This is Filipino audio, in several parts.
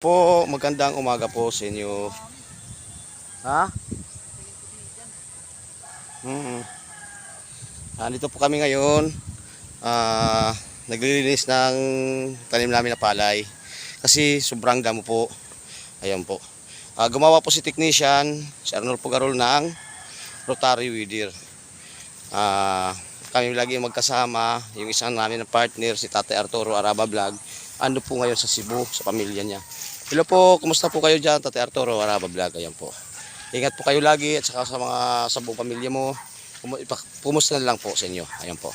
Po, magandang umaga po sa inyo. Ha? Hmm. Nandito po kami ngayon. Ah, naglilinis ng tanim namin na palay. Kasi sobrang damo po. Ayan po. Ah, gumawa po si technician, si Arnold Pugarol ng rotary weeder. Ah, kami lagi magkasama, yung isang namin na partner, si Tatay Arturo Araba Vlog, ando po ngayon sa Cebu, sa pamilya niya. Hello po, kumusta po kayo dyan, Tatay Arturo Araba Vlog, ayan po. Ingat po kayo lagi at saka sa mga sa buong pamilya mo, kumusta na lang po sa inyo, ayan po.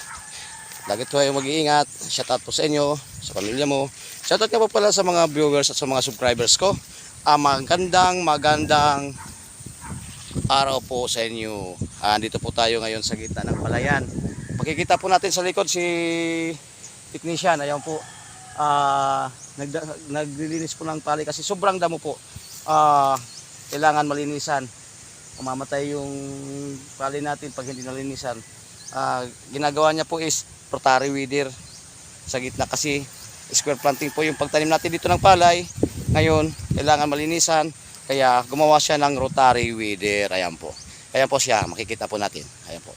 Lagi po kayo mag-iingat, shout out po sa inyo, sa pamilya mo. Shout out nga po pala sa mga viewers at sa mga subscribers ko. Ah, magandang, magandang araw po sa inyo. Ah, dito po tayo ngayon sa gitna ng palayan. Pakikita po natin sa likod si technician. Ayan po. Ah, nagda- naglilinis po ng pali kasi sobrang damo po. Ah, kailangan malinisan. Mamamatay yung pali natin pag hindi nalinisan. Ah, ginagawa niya po is rotary weeder sa gitna kasi square planting po yung pagtanim natin dito ng palay. Ngayon, kailangan malinisan. Kaya gumawa siya ng rotary weeder. Ayan po. Ayan po siya. Makikita po natin. Ayan po.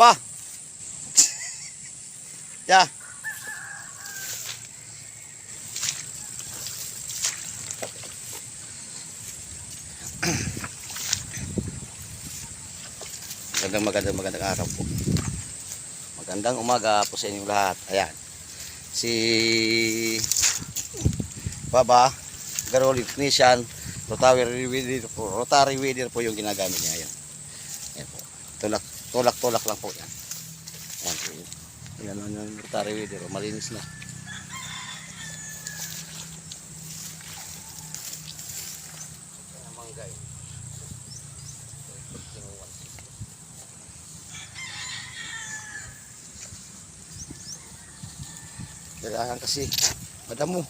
Ba! Ya. Magandang magandang magandang araw po. Magandang umaga po sa inyong lahat. Ayan. Si Baba Garol Technician Rotary Weeder po. Rotary Weeder po yung ginagamit niya. Ayan. Ayan po. Tulak, tulak, tulak lang po yan. Ayan po yun. Lang yung Rotary Weeder. Malinis na. Manggay. Kailangan kasi madamo.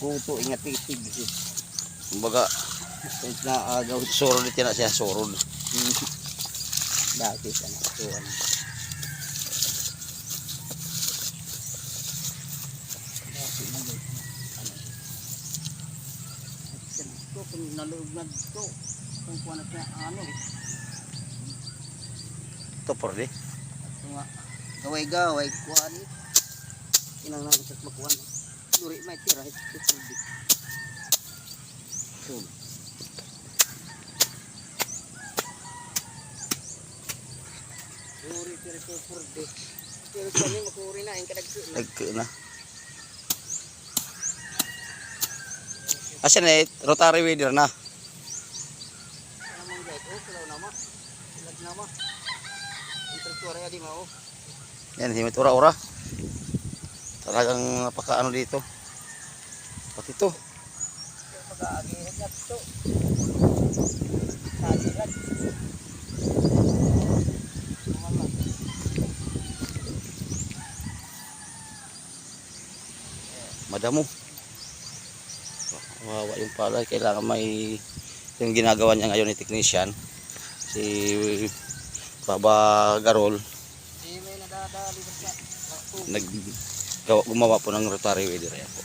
Puto, ingat titig. Kumbaga, na uh, sorod dito na siya, sorod. Bakit ano? Ito ano? Bakit na guys? Ano? Ito, kung naloob na ito. Kung kuha na siya, ano eh. Ito por di. Ito nga. Gaway-gaway, kuha ni. Inang nang isat makuha na. Duri may tira, ito pwede. Ito. Duri, tira ito pwede. Pero sa ni makuri na, yung kadagso na. Nagka na. Rotary weeder na. Yan, himit ura-ura. Talagang napaka ano dito. Pati to. Madamo. Wawa yung palay. Kailangan may yung ginagawa niya ngayon ni technician. Si Baba Garol. Nag gumawa po ng rotary weeder ayan po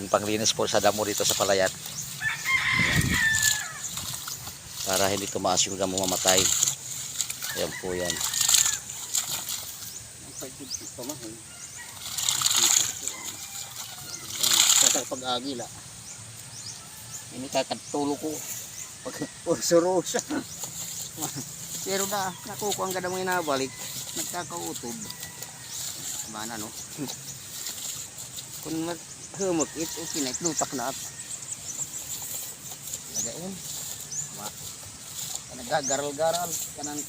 yung panglinis po sa damo dito sa palayan Ayan. para hindi tumaas yung damo mamatay ayan po yan Ang pagkikit pa mahal. Sa pag-agi la. Ini kakatulo ko. Pag urso-rosa. Pero na, nakukuha ang gadang mo inabalik. Nagkakautod. Mana no? Kung maghumot, it okay na, lutak na at. Lagain. Ma. Nagagaral-garal. Kanang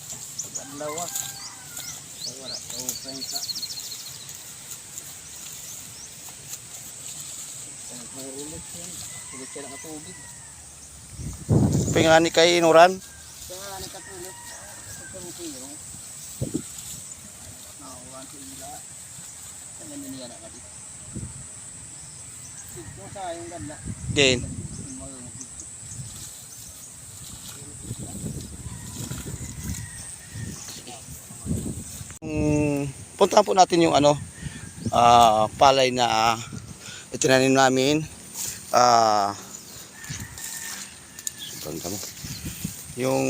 pag-adlawa. Ay, wala. Okay ka. Kaya may ulit yan. Ulit siya ng tubig. Pingani kay Inuran. Kaya nakatulog. Pagkakutiro. Nakawan sila. Sa ganyan niya na kadi. Ito sa yung ganda. Din. Mm, puntahan po natin yung ano, ah, palay na itinanim namin. Ah, damo. Yung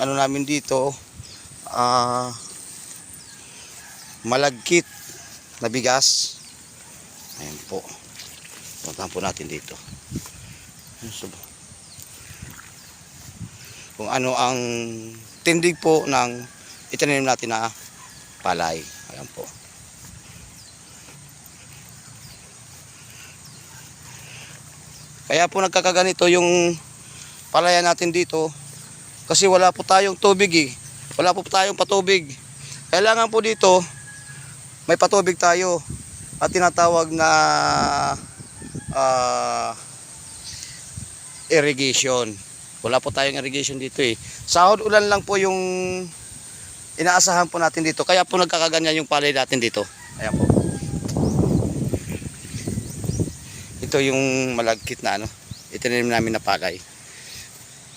ano namin dito, ah, malagkit na bigas. Ayan po. Puntahan po natin dito. Kung ano ang tindig po ng itinanim natin na palay. Ayan po. Kaya po nagkakaganito yung palayan natin dito kasi wala po tayong tubig eh. Wala po tayong patubig. Kailangan po dito may patubig tayo at tinatawag na ah, irrigation. Wala po tayong irrigation dito eh. Sahod ulan lang po yung inaasahan po natin dito. Kaya po nagkakaganyan yung palay natin dito. Ayan po. Ito yung malagkit na ano. Itinanim namin na palay.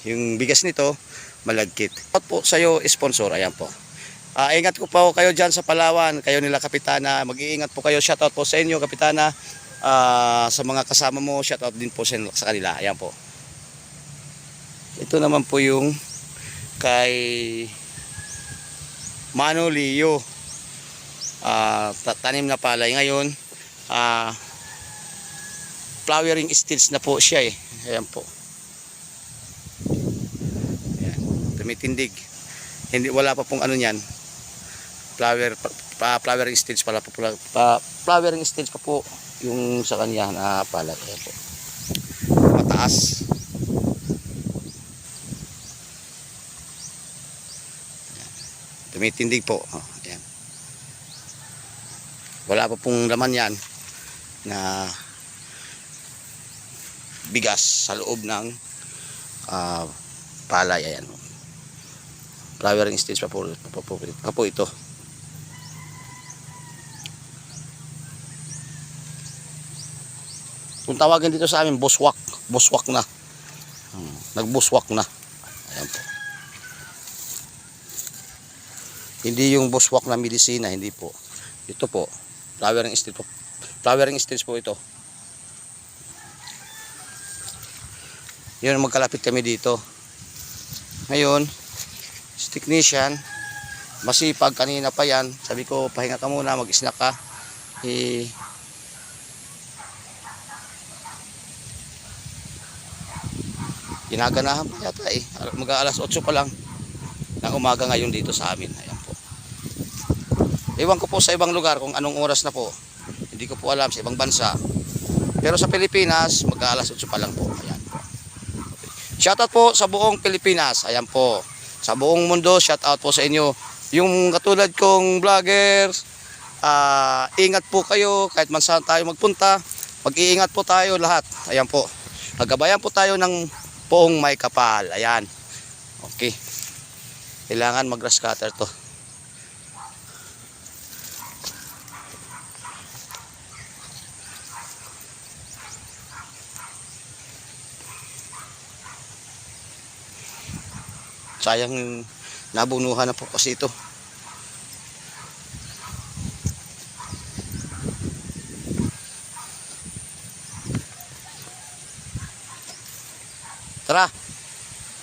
Yung bigas nito, malagkit. At po sa'yo, sponsor. Ayan po. Ah, ingat ko po kayo dyan sa Palawan. Kayo nila Kapitana. Mag-iingat po kayo. Shoutout po sa inyo, Kapitana. Ah, sa mga kasama mo, shoutout din po sa, sa kanila. Ayan po. Ito naman po yung kay Mano Leo. Ah, ta- tanim na palay ngayon. Ah, flowering stage na po siya eh. Ayan po. Ayan. Tumitindig. Hindi wala pa pong ano niyan. Flower pa, pa- flowering stage pala po pa, flowering stage pa po yung sa kanya na palay. Ayan po. Mataas. Tumitindig po. Oh, ayan. Wala pa pong laman yan na bigas sa loob ng ah, palay. Ayan. Flowering stage pa po, pa po, pa po ito. Kung tawagin dito sa amin, buswak. Buswak na. Hmm, nagbuswak na. Ayan po. Hindi yung buswak na medisina, hindi po. Ito po, flowering stage po. Flowering stage po ito. Yun, magkalapit kami dito. Ngayon, technician, masipag kanina pa yan. Sabi ko, pahinga ka muna, mag-snack ka. Eh, ginaganahan pa yata eh. Mag alas 8 pa lang ng umaga ngayon dito sa amin. Ayan po. Ewan ko po sa ibang lugar kung anong oras na po. Hindi ko po alam sa ibang bansa. Pero sa Pilipinas, mag alas 8 pa lang po. Ayan po. Shoutout po sa buong Pilipinas. Ayan po. Sa buong mundo, shoutout po sa inyo. Yung katulad kong vloggers, ah, ingat po kayo kahit man saan tayo magpunta. Mag-iingat po tayo lahat. Ayan po. Nagabayan po tayo ng poong may kapal. Ayan. Okay. Kailangan mag-grass cutter to. Sayang nabunuhan na po kasi ito. Tara.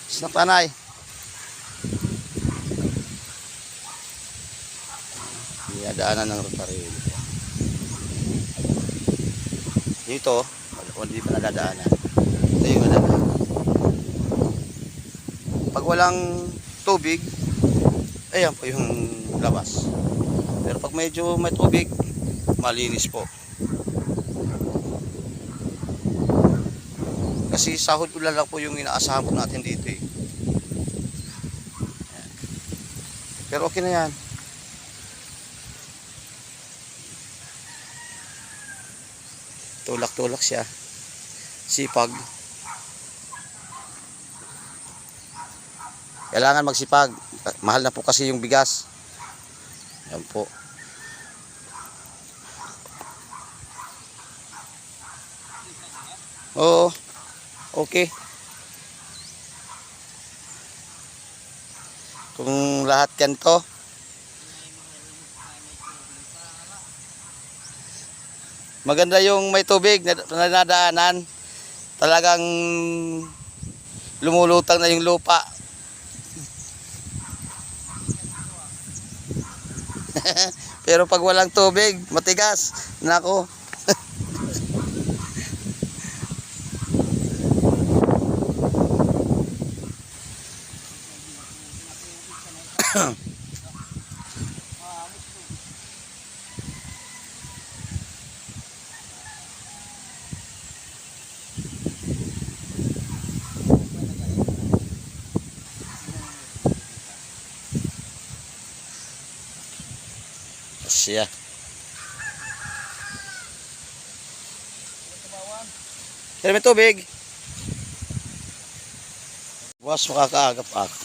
Snap tanay. Dinadaanan ng rotaril. Dito, hindi pa nadadaanan. Ito yung nadadaanan. Pag walang tubig, ayan po yung labas. Pero pag medyo may tubig, malinis po. Kasi sahod ulan lang po yung inaasahan po natin dito eh. Pero okay na yan. Tulak-tulak siya. Sipag. Sipag. Kailangan magsipag. Mahal na po kasi yung bigas. Yan po. Oo. Okay. Kung lahat yan to. Maganda yung may tubig na na nadaanan. Talagang lumulutang na yung lupa. Pero pag walang tubig, matigas. Nako. Siya. Pero may tubig. Bukas makakaagap ako.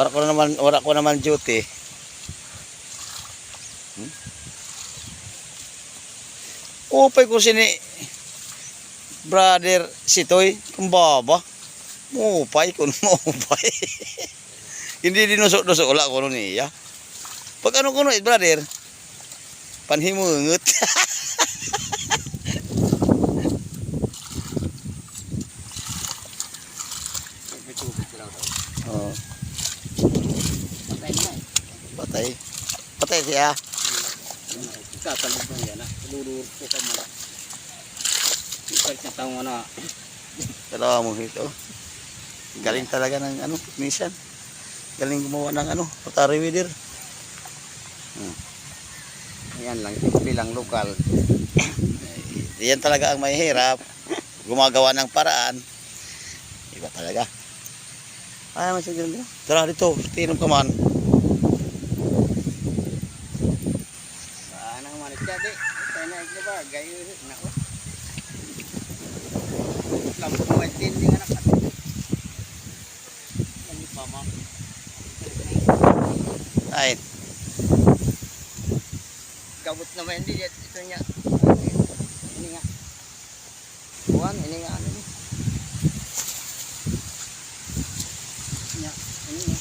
Wala ko na naman, wala ko naman duty. Hmm? Upay ko sini brother Sitoy, kung baba. Mupay kun mupay. Hindi dinusok-dusok wala ko nun niya. Pag ano kuno eh, brother, panhimungot. Oh, Patay na patay. Siya. Kakalog na yan ah. Lulur po ka muna. Ipag sa tao na. Dalawa mo ito. Galing talaga ng ano, minsan. Galing gumawa ng ano, rotary weeder. Yan lang. Simple lang lokal. Yan talaga ang may hirap. Gumagawa ng paraan. Iba talaga. Ay, mas ganun din. Tara dito, tinom ka man. Saan ang manit ka di? Ito na ito ba? Gayo. Nako. Lampo mo ay tindi nga nakat. Yan pa ma. Ay, Kabut naman hindi. Ito niya. Ini nga. Buwan. Ini nga ano ni. Nya. Ini nga.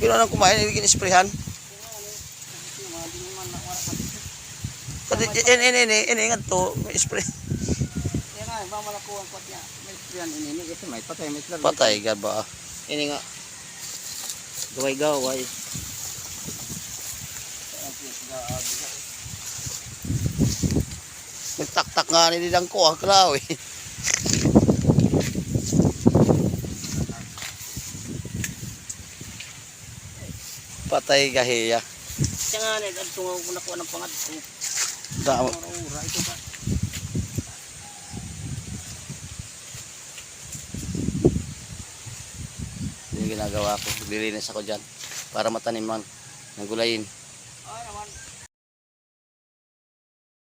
kino nang kumain, hindi kinisprehan. Pati, in, in, in, in, ingat to, spray. Kaya nga, ba malakuhan ko niya. May yan ini ini kasi may patay may tlar. Patay ka ba? Ini nga. Gaway gaway. Nagtaktak nga ni Didang ko, ang klaw eh. Patay gahiya. Kaya nga, ang tungaw ko nakuha ng pangat. Ura, ito ba? Ginagawa ko, lilinis ako dyan para mataniman ng gulayin.